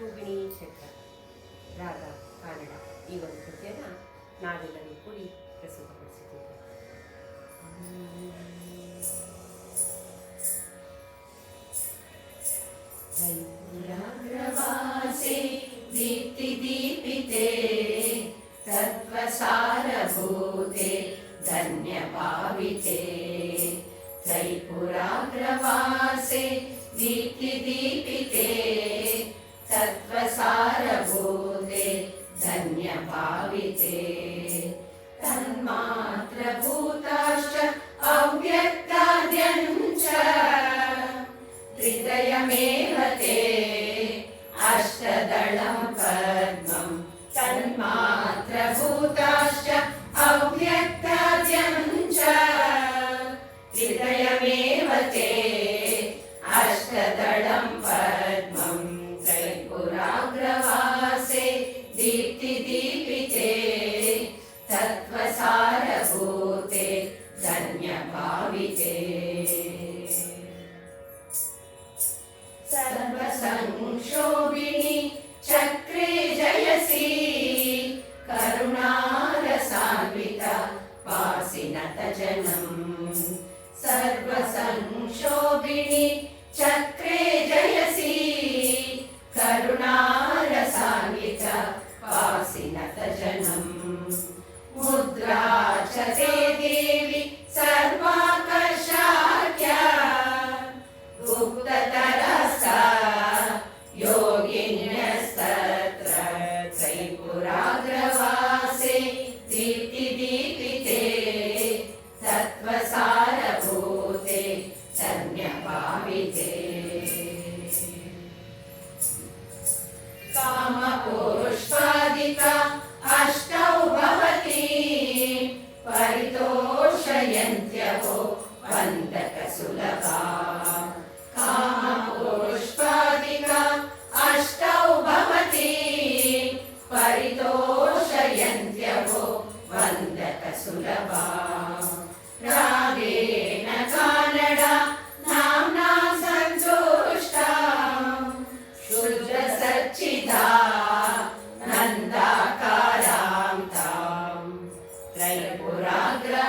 ಶೋಭಿಣಿ ಚಕ್ರ ರಾಗ ಕಾನಡ ಈ ಒಂದು ಕೃತಿಯನ್ನು ನಾವೆಲ್ಲರೂ ಕೂಡಿ ಪ್ರಸ್ತುತಪಡಿಸಿದ್ದೇವೆ जयपुराग्रवासे दीप्तिदीपिते तत्त्वसारभूते धन्यभाविते जयपुराग्रवासे दीप्तिदीपिते हृदयमेव ते अष्टदलं पद्मं तन्मात्रभूताश्च अव्यक्ताद्यं च हृदयमेव ते अष्टदलं पद्मं सर्वसंक्षोभिणि चक्रे जयसि करुणारसान्विता वासिनत जनम् सर्वसंक्षोभिणि चक्रे जयसि करुणारसान्विता वासिनत जनम् मुद्रा च ते कामपुष्पादिका अष्टौ भवति परितोषयन्त्यहो वन्दकसुलभा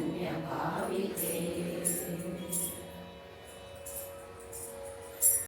धन्यभाविते